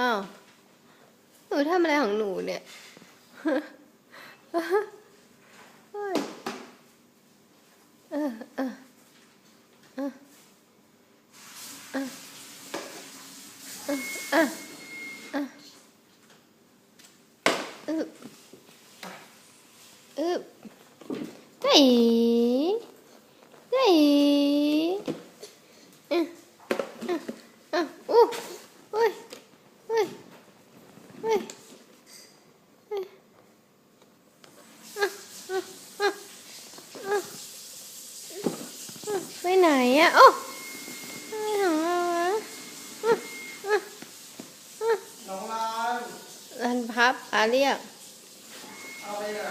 ้าว หนูทำอะไรของหนูเนี่ยเฮ้ยเออเออเออเออเออเออเอออึบอึบเฮ้ยเไหนอะโอ้ไม่หน้องลานลานพับอาเรียกเอาไปไหน